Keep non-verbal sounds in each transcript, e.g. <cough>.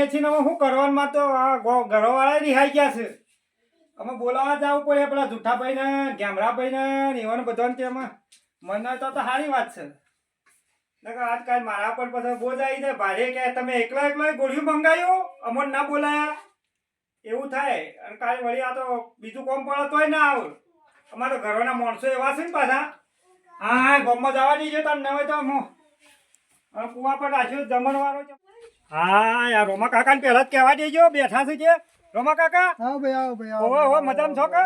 હેચીને હવે શું કરવાનું? માં તો ઘરોવાળા રિહાઈ ગયા છે. અમે બોલાવા જવું પડે પેલા જુઠ્ઠાભાઈ ને ગેમરાભાઈ ને એવાને બધાને એમાં. મને તો તો સારી વાત છે. આજકાલ મારા પર પછી બોજ આવી જાય. ભારે કે તમે એકલા એકલા ગોળીઓ મંગાવ્યું અમને ના બોલાયા? એવું થાય. અને કાલે વળી આ તો બીજું કોમ પડે તોય ના આવ. અમારા ઘરોના માણસો એવા છે ને પાછા. હા હા, ગામમાં જવા દીજો તમને હોય તો હું. કુવા પર રાખ્યો, જમણવારો છે હા યાર રોમા કાકાને પહેલા જ કહેવા દેજો બેઠા છે જે. રોમા કાકા? આવો ભાઈ આવો ભાઈ આવો આવો, મજામાં છો કે?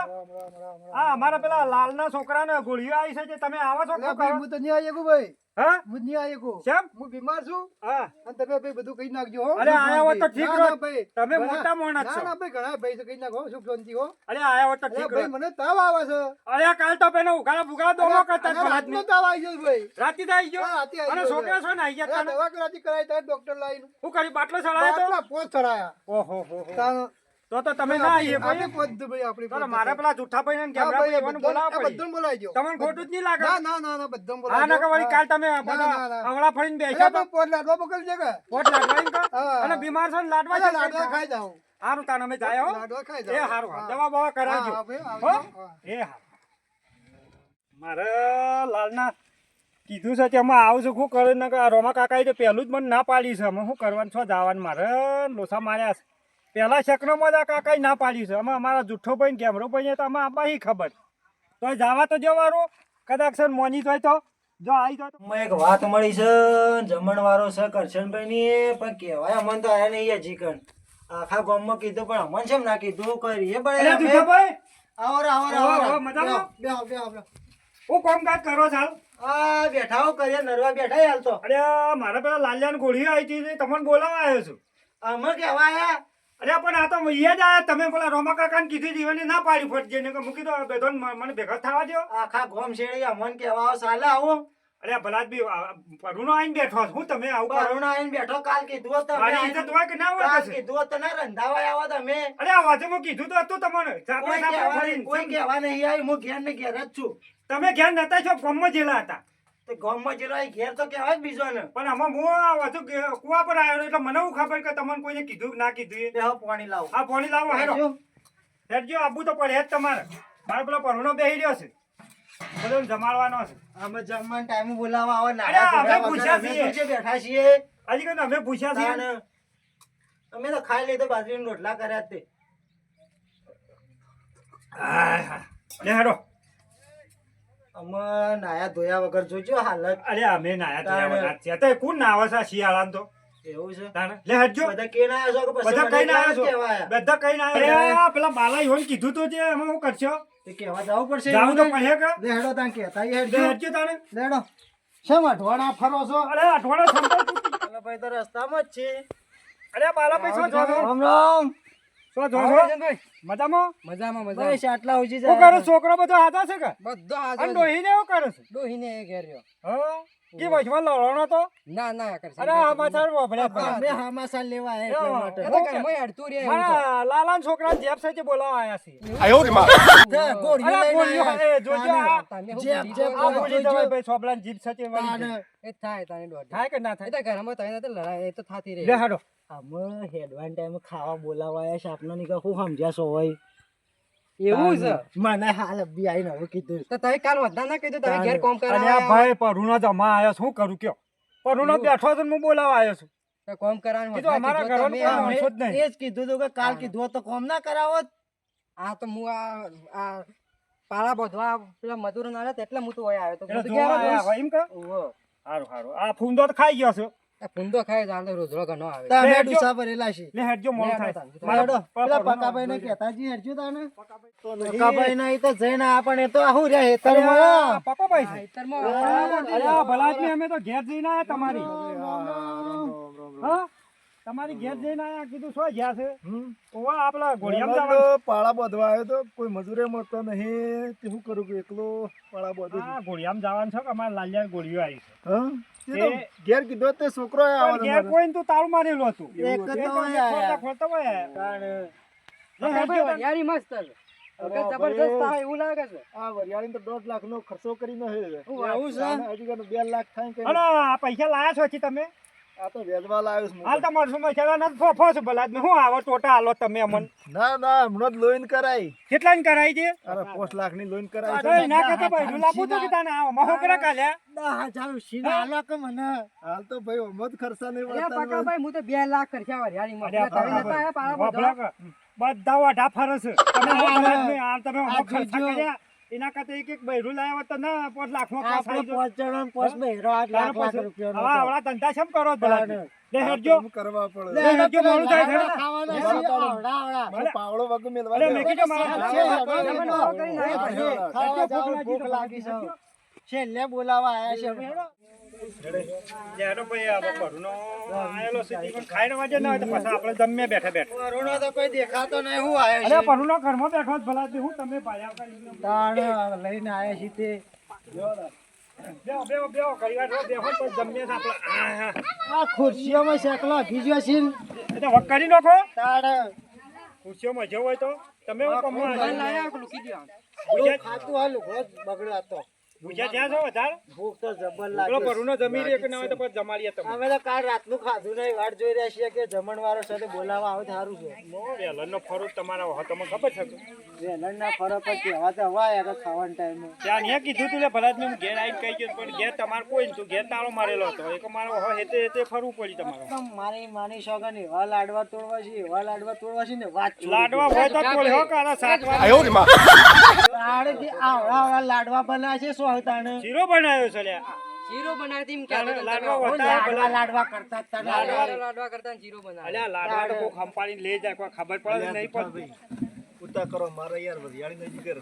હા અમારા પેલા લાલના છોકરાને ગોળીઓ આવી છે જે તમે આવો છો? હું તો નહીં આવી ભાઈ. હા? હું જ નહીં આવી શકું કેમ હું બીમાર છું. હા. અને તમે ભાઈ બધું કહી નાખજો અરે, આયા હોત તો ઠીક રહો. ભાઈ. તમે મોટા માણસ છો. ના ના ભાઈ ઘણા ભાઈ કહી નાખો સુખ શાંતિ હો. અરે આયા હોત તો ઠીક રહો. મને તાવ આવે છે. અરે કાલ તો પેલો ઉઘાડા કરતા તાવ આવી ગયો ભાઈ. રાતી આવી ગયો. રાતે અને છોકરા છો. ને આવી ગયા? દવા કરાતી ડોક્ટર લાવીને હું કરી બાટલો ચડાયો તો? બાટલા પોચ ચડાયા ઓહો હો હો. તો તો તમે ના આવીએ ભાઈ. બધું ભાઈ આપણી તો મારે પેલા જુઠ્ઠા ભાઈ ને ગેમરા ભાઈ, એવાનું બોલાવો બોલાવવા આ પડી. તમને ખોટું જ નહીં લાગે? ના ના ના ના બધાને હા બોલાવજો. નકર વળી કાલ તમે ના, બધા ના, ના. આવડા ફરીને બેસ્યા ભાઈ, પોચ લાડવા પકડી કે? પોટ લાડવાની કા? અને બીમાર છો ને લાડવા જ લાડવા ખાઈ જાવ હારું તાન અમે જાય હો. લાડવા ખાઈ એ હારું દવા બવા કરાવજો. હો એ હા મારે લાલના કીધું છે કે અમે આવું છું શું કરે? ને રોમા કાકાએ તો પહેલું જ મને ના પાડી છે. અમે શું કરવાનું છો? જવાનું મારે લોસા માર્યા છે. પહેલા શકનોમાં જ આ કાકાએ ના પાડ્યું છે. અમે અમારા જુઠ્ઠો ભાઈ કેમરો ભાઈ તો અમે હી ખબર? તો જવા તો જવાનું કદાચ સર મોની હોય તો. જો આવી તો. માં એક વાત મળી છે જમણવારો છે કરશનભાઈ ની પણ કહેવાય અમન તો આયા નહીં ચિકન આખા ગામમાં કીધું પણ અમને છે ના કીધું? કરીએ એ પણ ભાઈ? આવો આવો આવો મજામાં? બેહો, બેહો, બેહો. હું કામકાજ કરો ચાલ આ બેઠા હો કરીએ નરવા બેઠા હાલ તો. અરે મારા પેલા લાલિયાની ગોળીઓ આવી હતી તમને બોલાવવા આવ્યો છું. અમે કેવા આયા? અરે પણ આ તો યાદ આયા. તમે પેલા રોમા કાકાને કીધી હતી ના પાડી ફટ જઈને કે મૂકી દો બેધો મને ભેગા થવા દો આખા ગોમ શેડી મન કેવા આવો સાલે આવો. અરે ભલા જ બી પરુણો આઈને બેઠો હું તમે આવું પરુણો આઈને બેઠો કાલ કીધું તો મારી ઇજ્જત હોય કે ના હોય કાલ કીધું તો ના રંધાવા આવો તમે. અરે આ વાજે કીધું તો હતું તમને. કોઈ કહેવા નહીં આવી હું ઘેર ને ઘેર જ છું. તમે ઘેર નતા છો ગામમાં જેલા હતા. તો ગામમાં જેલો ઘેર તો કહેવાય જ બીજો ને પણ આમાં હું કુવા પર આવ્યો એટલે મને હું ખબર કે તમને કોઈને કીધું કે ના કીધું પાણી લાવો. આ પાણી લાવો હેરો હેરજો આબુ તો પડે જ તમારે. મારે પેલો પરુનો બેહી રહ્યો છે. બધો જમાડવાનો છે. અમે જમવાના ટાઈમ બોલાવવા આવે અરે, અમે પૂછ્યા છીએ. બેઠા છીએ. હજી કઈ અમે પૂછ્યા છીએ? અમે તો ખાઈ લીધો બાજરીના રોટલા કર્યા તે. હા હેરો અમે નાયા ધોયા વગર જોજો હાલત. અરે અમે નાયા ધોયા વગર છે તો કોણ નાવા છે આ શિયાળામાં તો? એવું છે? લે હટજો બધા કે ના છો બધા કઈ ના એકલા જ આવ્યો કહેવાય? બધા કઈ ના આવ્યા પેલા બાલા યોન કીધું તો કરશો? કહેવા જવું પડશે જાવું તો પડે કે? લે હેડો તાન કહેતા હેડજો. હટજો તાણે. લેડો શેમ અઢવાણા ફરો છો? અરે <laughs> ભાઈ તો રસ્તામાં જ છે. અરે બાલા પૈસા? રામ રામ. શું છો આવો મજામાં? મજામાં બસ આટલા ઉજી શું કરે? છોકરો બધો હાથા છે કે? બધો અને ડોહીને એવું કરે છે? ડોહીને ઘેર રહ્યો. હા? કે વચમાં લડવાનો તો? ના ના કરશે. અરે આ માથાર વાપર્યા અમે ભલા. લેવા આયા એટલા એટલા માટે. માટે. એ તો અડતું રહે એવું તો. છોકરા જેબ સાથે બોલાવા આયા છે ગોળીઓ, આયા. એ જોજો જેબ, જેબ, આ બોલી. ભાઈ જીભ વળી. એ થાય થાય કે ના એ તો ઘરમાં તને તો લડાઈ એ તો થાતી રહે. લે હાડો. અમે હેડવાન ટાઈમે ખાવા બોલાવાયા છે આપનો નીકળ કહું સમજ્યા છો હોય એવું છે? મને હાલ બી આઈને હવે કીધું. તો તમે કાલ વધા ના કીધું તમે ઘેર કોમ અરે કરાવવા આ ભાઈ પરુણા જમા આવ્યો શું કરું કયો? પરુણા? બેઠો છે ને હું બોલાવા આવ્યો છું. તો કોમ કરાવવાનું કીધું અમારા ઘરનું જ નહીં. એ જ કીધું તું કે કાલ કીધું તો કોમ ના કરાવો આ તો હું આ આ પાળા બધવા પેલા મજૂરો ના એટલે હું તો હોય આવ્યો તો. હું તો એમ કે? સારું હારું. આ ફૂંદો તો ખાઈ ગયો છે. આ ખાય ચાલે રોજરો ઘણો આવે. તમે. ડૂસા ભરેલા છે લે હેડજો મોળ થાય. મારા હેડો, પેલા પકાભાઈ ને જોઈ. કહેતાજી હેડજો તાને. પકાભાઈ ના તો જઈને આપણે તો આહુ રહ્યા અરે હેતરમાં. પકાભાઈ છે. આ છે ખેતરમાં અરે ભલાદમી અમે તો ઘેર જઈને આયા તમારી. હા? તમારી ઘેર જઈને આયા કીધું શું ગયા છે? ઓવા આપલા ઘોડિયામાં જવાનું પાળા બાંધવા આવ્યો તો કોઈ મજૂરે મળતો નહીં. તે શું કરું કે એકલો પાળા બાંધું હા ઘોડિયામાં જવાનું છે કે અમારે લાલિયા ગોળીઓ આવી છે. હા? તે તો ઘેર કીધો તે છોકરો ઘેર કોઈ તું તાળું મારેલું હતું. એક જ તો તો આયા. ખોલતા ખોલતા હોય. મસ્ત પૈસા લાયા છો તમે? આ તો વેચવા લાવ્યો છું હાલ તમારે શું મસાલા નથી ફોફો છે ભલા. આદમી. આવો ટોટા હાલો તમે અમન. ના ના હમણાં જ લોઈન કરાઈ. કેટલા ની કરાઈ છે? અરે પોસ્ટ લાખની લોઈન કરાઈ તો એના કરતા ભાઈ લાવવું તો કે તને મહો કરે કાલ્યા દસ હજાર ઉછીને કે મને. હાલ તો ભાઈ ઓમત ખર્ચા નહીં હું તો બે લાખ ખર્ચા વરિયાળીમાં. અલ્યા તમે નતા આયા પાળા બધા? કા. બધા વાઢા ફરે તમે? આ તમે અમો ખર્ચા કર્યા. એના કરતા એક એક બૈરું લાવ્યા તો ના પાંચ લાખમાં પાસ પાંચ પાંચ જણા પોસ્ટ બહેરો આઠ લાખ લાખ રૂપિયા હા આવા આવડા ધંધા કેમ કરો ભલા લે હેડજો. કરવા પડે. લે હેડજો મોડું થાય છે. આવડા, આવડા. મેલવા અરે. મેં મારા ભૂખ લાગી છે છેલ્લે બોલાવા આયા છે. યારો ભાઈ આ આયેલો છે. ઈ ખાઈને વાજે ના હોય તો પછી આપણે જમ્યા બેઠા બેઠા. વરુણો તો કોઈ દેખાતો નહીં. હું આયો અરે છે. ઘરમાં બેઠો જ ભલા હું તમે ભાયા તાણ લઈને આયા છે તે. બેહો બેહો બેહો ઘડી વાર બેહો તો જમ્યા છે આપણે. આ, ખુરશીઓમાં શેકલો ભીજ્યો છે ને. એ વક કરી નાખો. તાણ. ખુરશીઓમાં જવું હોય તો. તમે હું કમવા લાયા લૂકી દ્યો. ખાતું આ જ બગડ્યો હતો ભૂખ્યા જ્યાં છો વધારે? ભૂખ તો જબર લાગે પરુનો જમી રહ્યો કે ના હોય તો પછી જમાડીએ તમે? અમે તો કાલ રાતનું ખાધું નહીં વાટ જોઈ રહ્યા છીએ કે જમણવારો સાથે બોલાવા આવે તો સારું છે. વેલણનો ફરો તમારા હોય તમને ખબર છે કે? વેલણના ફરક જ કહેવા તો હોય યાર ખાવાના ટાઈમે. ત્યાં અહીંયા કીધું તું લે ભલા આદમી, ઘેર આવીને કહી ગયો પણ ઘેર તમારે કોઈ નહીં. તું ઘેર તાળો મારેલો હતો. એક મારો હોય હેતે હેતે ફરવું પડી તમારે. તો મારી માની સોગન એવા લાડવા તોડવા છે એવા લાડવા તોડવા છે ને વાત લાડવા હોય તો તોડે હો કાલા સાતવા દો. આડેથી આવડા આવડા લાડવા બનાવે છે સો તાણે શીરો બનાવ્યો છે લ્યા. શીરો બનાવતી એમ કહેતો લાડવા લાડવા લાડવા કરતા લાડવા લાડવા કરતા શીરો બનાવે. અલ્યા લાડવા તો લઈ જાય કોઈ ખબર પડે નહીં પડતી. ઉતા કરો મારે યાર વરિયાળી નજીક કર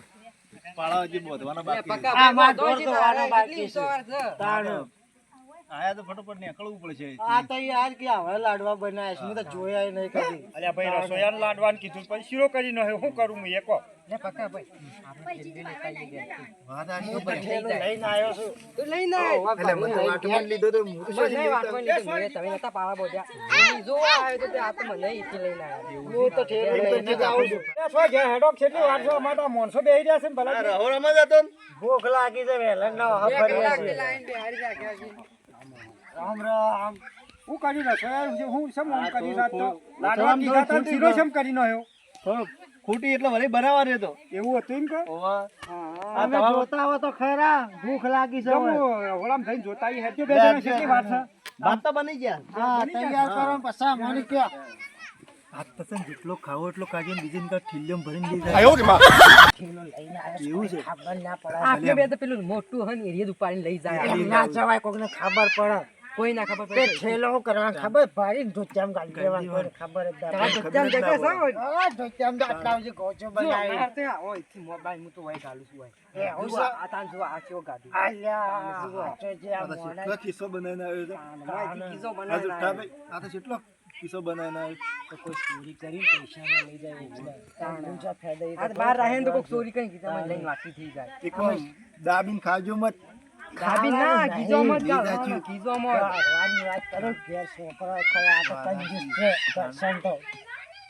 પાળા બોધવાના બાકી આ માર દોર તો વાળા બાકી છે? તાણે. આયા તો ફટોફટ નીકળવું પડશે. આ તો યાર કે હવે લાડવા બનાય છે મેં તો જોયા નહીં કદી. અલ્યા ભાઈ રસોયાન લાડવાન કીધું પણ શીરો કરી નો હું કરું હું એકો હું થેલો લઈ જાય. લઈને આવ્યો છું. તું લઈને આય. એટલે મને વાટમાં લીધો તો હું તો નહીં વાંચવાની લીધું. મેં તમે નતા પાળા બોધ્યા. એ આવ્યો તો તે આ તો મને ઈથી લઈને આવ્યો. હું તો ઠેર લઈને આવું છું. એ છો ઘેર હેડો કેટલી વાર છો? અમારે તો માણસો બેહી રહ્યા છે ને ભલા. રહોડામાં જતો ભૂખ લાગી છે વેલણ ના બે ફરી કલાકથી લાઈન બેહાડી રાખ્યા છે. રામ રામ. હું કરી રસોઈયા હું શેમ હું કરી નાખતો લાડવા કીધા તો તો શીરો કરી નાખ્યો? થોડો ખૂટી એટલે વળી બરાબર રહ્યો એવું હતું એમ કે? અમે જોતા હો તો ખરા ભૂખ લાગી છે ઓળામ થઈને જોતા આઈએ હેડજો બે જણા કેટલી વાત છે? ભાત તો બની ગયા. હા તૈયાર કરો પછી મને કે ભાત પસંદ જેટલો ખાવો એટલો કાઢીને બીજી કા ઠીલ્યમ ભરીને લઈ જાય. ઠેલો લઈને આવ્યો એવું છે? ખબર ના પડે. આપણે બે તો પેલું મોટું હન એરિયા જ ઉપાડીને લઈ જાય. ના જવાય કોકને ખબર પડે. કોઈ ના ખબર પડે. છેલો કરવા ખબર ભારી ધોતિયામ ગાલી દેવાનું ખબર જ ના તારા જગ્યા છે હોય? હા, ધોતિયામ તો આટલા સુધી ગોચો જો, બનાવી. આ તે આ હોય, થી મોબાઈલ હું તો વાય ઘાલું છું વાય. એ, હું આ તાન જો આ કેવો ગાડી આલ્યા, આ જે આ મોઢા- કેટલો કિસ્સો બનાવીને આવ્યો છે. કીઝો આ બનાવીને આવ્યો. આ તો કેટલો કિસ્સો બનાવીને આવ્યો. તો કોઈ ચોરી કરી પૈસા ના લઈ જાય. તાણ ઊંચા ફાયદા એ આ બહાર રાખે તો કોઈ ચોરી કરીને મને લઈને વાતી થઈ જાય. એક દાબીન ખાજો મત. ના. વાત કરો ઘેર છોકરો તો કંજૂસ છે તો.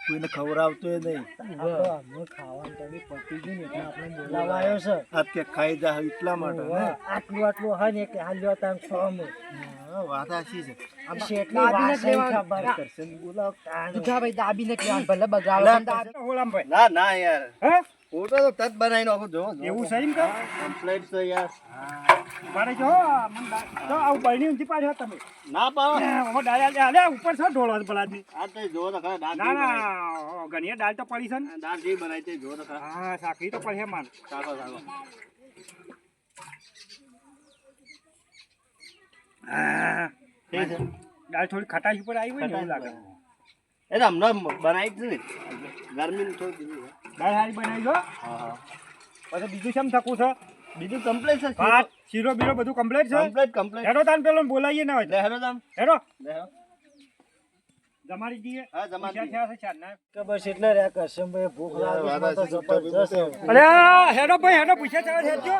કોઈને ખવડાવતો નહીં. આ ખાવાનું તો બી પતી ગયું ને એટલે આપણે બોલાવા આવ્યો છે કે ખાઈ જા એટલા માટે આટલું આટલું હોય ને કે હાલ્યો તાન છ અમે. વાત સાચી છે. લેવાનું. ખબર કરશે બોલાવ. ભાઈ લેવાનું, ભલે બગાડો હોળામ ભાઈ? ના ના યાર. હે? ફોટો તો તત બનાવી નાખો જો એવું છે એમ કમ્પ્લેટ છે યાર. મારે જો મને તો આવું બરણી ઊંચી પાડ્યો તમે. ના પાડો. હું ડાળ ઉપર છો ઢોળો છે ભલા આદમી. આ તો જો તો ખરા દાંત ના ના ગણિયા દાળ તો પડી છે ને. દાંત જે બનાવી તે જો તો ખરા. હા સાખી તો પડે સાકો હા. છે? દાળ થોડી ખટાશ ઉપર આવી હોય ને એવું લાગે. એ તો હમણાં બનાવી જ ને. ગરમી થોડી દાળ સારી બનાવી છો? હા હા. પછી બીજું શેમ થકું છે? બીજું કમ્પ્લેન છે. શીરો બીરો બધું કમ્પ્લીટ છે? કમ્પ્લેટ કમ્પ્લીટ હેરો તાન પેલો બોલાવીએ ના હોય લે હેરો તાન. હેરો જમાડી દઈએ. હા, જમાડી થયા છે ચારના. કે બસ એટલે રહ્યા કરશે ભૂખ લાગી તો જબરજસ્ત અરે હેડો ભાઈ હેડજો.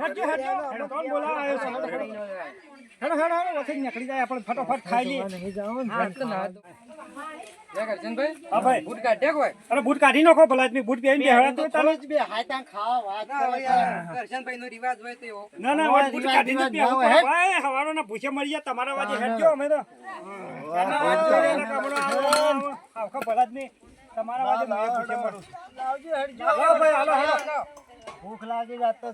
હેડજો હેડજો. હેડો કોણ બોલાવા આવ્યો છે. હેડો હેડો હેડો હેડો નીકળી જાય આપણે ફટાફટ ખાઈ લઈએ. નહીં જાઓ ને ના. લે કરશનભાઈ હા ભાઈ. બૂટ કાઢ્યા કોઈ અરે બૂટ કાઢી નાખો ભલા આદમી બૂટ પહેરીને બેહડા તો ચાલો. બે હાય ત્યાં ખાવા વાત ના, કરે હવે રિવાજ હોય તો ના ના હોય, બૂટ રિવાજ, કાઢીને જ રિવાજ બેહવું ના હોય, પડે. ભાઈ હવારોના ભૂસે મરી ગયા તમારા વાજે હેડજો અમે તો. આખો ભલા આદમી તમારા વાજે મેં ભૂસે મરું. લાવજો હેડજો. લાવો ભાઈ, હાલો, હાલો. ભૂખ લાગી જાત તો.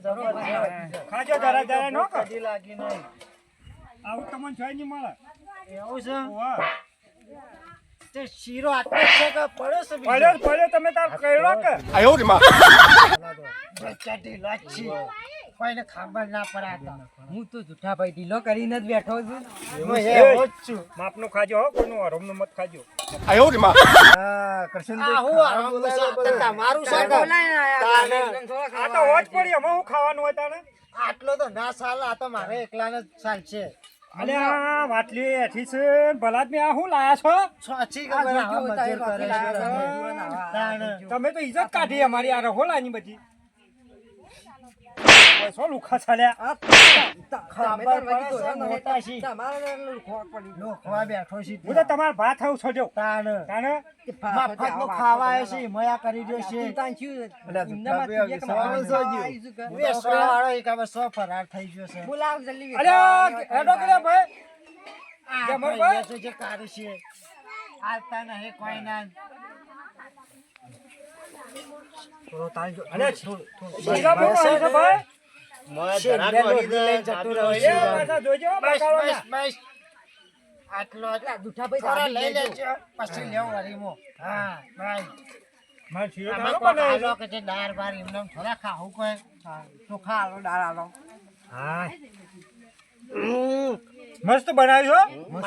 ખાજો જરા જરા નો કદી લાગી નહીં. આવું તમને જોઈ નહીં મળે. એવું છે. તે શીરો આટલો છે કે પડ્યો છે પડ્યો પડ્યો તમે તાર કર્યો કે? લાચી. કોઈને ખબર ના પડાતા હું તો જૂઠા ભાઈ ઢીલો કરીને જ બેઠો છું. હું એવો જ છું. માપનો ખાજો હો કોઈનું હરમનું મત ખાજો. હા હું. તમારું બોલાય આયા. એકદમ થોડા આ તો હોજ પડી અમે હું ખાવાનું હોય તાને આટલો તો ના સાલ આ તો મારે એકલાને સાલ ચાલશે અલે આ વાટલી એઠી છે ને ભલા આદમી આ હું લાયા છો સાચી ખબર જોજો મજૂર કરે છે તમે. છે, આવા, તાને. તમે તો ઇજ્જત કાઢી અમારી આ રહોલાની બધી ઓય, લુખા ચાલ્યા. ખબર પડે છે, ના મોટા હેતા. તમારે એટલું પડી લો, બેઠો છે હું તો તમારા ભાત થાવ છો જો. તાન તાને કે ફા- મફતનો આવા ખાવા વાતો આવ્યો છે મયા કરી રહ્યો છે. તાન થયું. અલા, એમનામાં દુખા તું એક બે માણસ સવાલ ખાવા જોજો. આવીશું કે? વેસવા વાળો એક હવે સો ફરાર થઈ ગયો છે. બોલાવ જલ્દી અલે હેડો કરે ભાઈ. આ ભાઈ? ભાઈ. જે કાઢે છે. આલતા નહીં કોઈ ના. થોડો જ. થોડો ભાઈ? મસ્ત બનાવ્યો મસ્ત.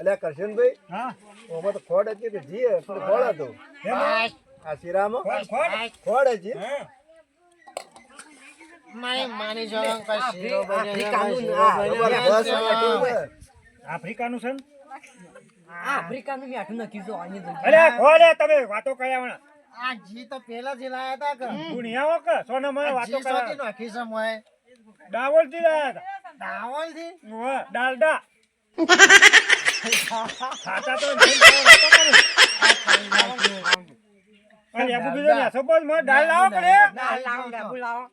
એટલે કરશનભાઈ હા. ઓમાં તો ખોડ હતી કે જી પણ ખોડ હતો. આ શીરામાં. ખોડ હતી હા. મારી માની જવાનું કોઈ શીરો બને આફ્રિકાનું આ, આફ્રિકાનું છે. ને? આ આફ્રિકાનું જો અરે ખોલે તમે વાતો કર્યા વણા. આ જી તો પેલા જ લાયા હતા કે? ગુણિયાઓ કે? સોના મને આ વાતો જી શોધી છે મોંએ. ડાવલથી લાયા હતા. દાવલથી? ઓવે, ડાલડા. <laughs> ખાતા તો વાતો કરું. અને આબુ બીજો ને સપોઝ મને દાળ લાવો પડે દાળ લાવો, ડાબુ લાવો.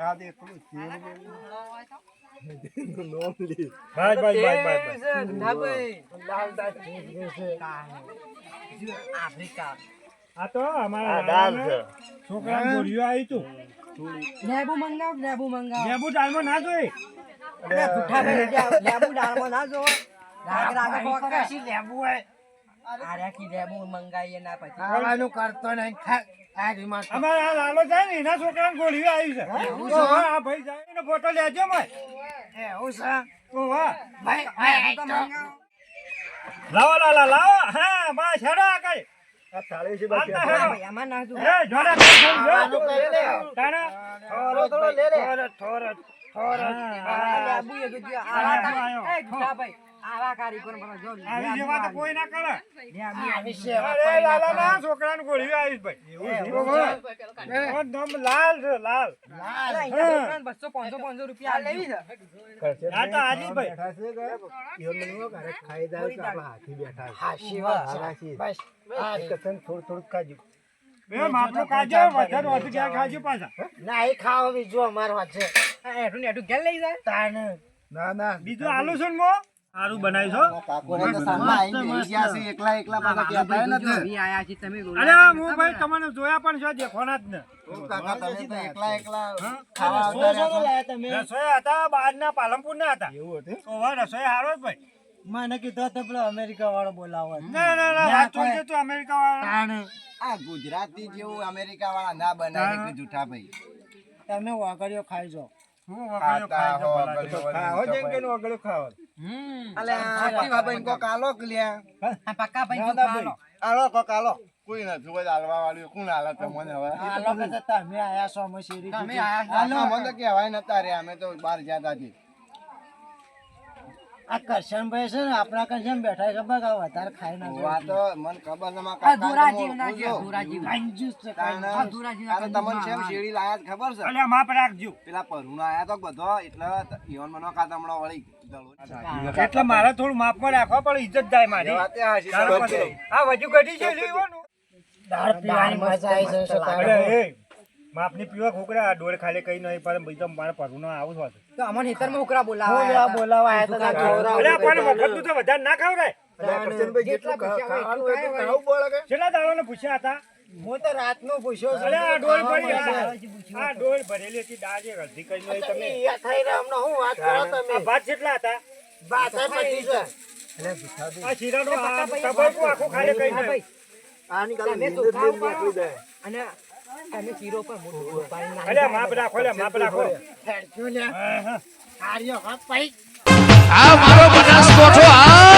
આ દેખ થોડું શીરું બેરું. નોમ લી. બસ બસ બસ બસ બસ છે, જૂઠાભાઈ. દાલદા ચીઝ છે. જો, આફ્રિકા આ તો અમારા છોકરાને ગોળીઓ આવી તું લેબુ મંગાવ લેબુ મંગાવ લેબુ દાળમાં ના જોઈ લેબુ દાળમાં ના જોઈ લેબુ હોય. આરે લેબુ મંગાવીએ ના પછી. ખાવાનું કરતો નહીં ખા આ રીમાં તો. આ લાલો જાય ને એના છોકરાને ગોળીઓ આવી છે. આ ભાઈ જાય એનો ફોટો લેજો મય એવું છે. તો વાહ ભાઈ ભાઈ આ. લાવો લાલા લાવો. હા બસ હેડો આગળ આ થાળી છે બાકી હા, ભાઈ, આમાં ના જો એ જોડે ખાવાનું જો. લે. તાણે? થોડો થોડો લે લે. આ લેબુ એ આયો. એ જૂઠાભાઈ, આવા કારીગર પણ જો આવી જેવા તો કોઈ ના કરે. લેબુ આ વિશે અરે લાલા. ના છોકરાને ગોળીઓ આવી ભાઈ. એવું છે? નામ લાલ છે લાલ. લાલ. અલા, અહીંયા છોકરાને બસો પાંચસો પાંચસો રૂપિયા લેવી છે. આ તો આજી ભાઈ. યો છે કે? ઈવન મને એવું કરે, ખાઈ જાય તો આપણા હાથી બેઠા છે. હા વાત છે. હાશી. બસ આ કથન થોડું થોડું ખાજો. બે માપનું ખાજો વધારે વધુ ક્યાં ખાજો પાછા? ના એ ખાવા બીજું અમારો હાથ. છે આ હેઠું ને હેઠું ઘેર લઈ જાય. તાને ના ના. બીજું આલુ છું મો? સારું બનાવી છો જો, ભી આયા છે તમે અરે હું ભાઈ તમને જોયા પણ છો દેખોના જ ને લાયા તમે? રસોઈ હતા બહારના પાલનપુર ના હતા. એવું હતું? તો રસોઈ હારો જ ભાઈ. મને કીધો તો પેલો અમેરિકા વાળો બોલાવો ના ના ના તું અમેરિકા વાળા આ ગુજરાતી જેવું અમેરિકા વાળા ના બનાવે કે જૂઠા ભાઈ? તમે વાગડીઓ ખાઈ જાઓ. હું વગાડ્યો ખાઈ જાઉં ખાઓ જેમ કે એનું ખાઓ હમ. અલે આ પીવા ભાઈ કો કાલો કે લ્યા આ પક્કા ભાઈ ના, જો ના, ખાલો. આલો કો કાલો કોઈ નથી હોય હાલવા વાળી કોણ હાલે તમને હવે આ લોકો તો તમે આયા છો અમે શેરી તમે. આયા છો. આનો મને તો કહેવાય નતા રે અમે તો બહાર જતા હતી આ કરશનભાઈ છે ને આપણા કરશન બેઠા ખબર કે વધારે ખાઈ ના આ તો મને ખબર છે મારા આ કાકાને ધોરાજી હું ના ઓળખું કે કંજૂસ છે આ ધોરાજી ના તમને શેમ શેરડી લાયા ખબર છે? અલ્યા માપ રાખજો. પેલા પરુણા આયા તો બધો એટલે ઈવન મનો હમણાં વળી એટલે મારે થોડું માપમાં રાખવા પડે ઇજ્જત જાય મારી. આ વજુ ઘટી છે લેવાનું દાળ પીવાની મજા આવી માપની પીવા ખોકરા આ ડોળ ખાલી કઈ નહીં પણ બીજો મારે પરવું આવું જ તો અમન હેતરમાં ખોકરા બોલાવા. લેવા બોલાવા આયા. ખવડાવો. અરે પણ મફત તો વધારે ના ખાવ રે જેટલા જેટલું ખાવાનું હોય ખાવું કે? દાડાને પૂછ્યા હતા. હું તો રાતનું પૂછ્યો છું. આ ડોળ પડી આ આ ડોળ ભરેલી હતી દાળ જે અડધી કઈ નહીં તમે. ઈયા થઈ રહ્યા હમણાં હું વાત કરો આ ભાત કેટલા હતા? વાત જ આ શીરાનો આ તબરકું આખું ખાલી કઈ નહીં આની કાલે નીંદર જેવી નીકળી જાય. અને તમે શીરો પર મોટું નાખી. અલ્યા માપ રાખો અલ્યા માપ રાખો હેડજો લ્યા. હા, હા. હા પૈ આ મારો બનાસકોઠો આ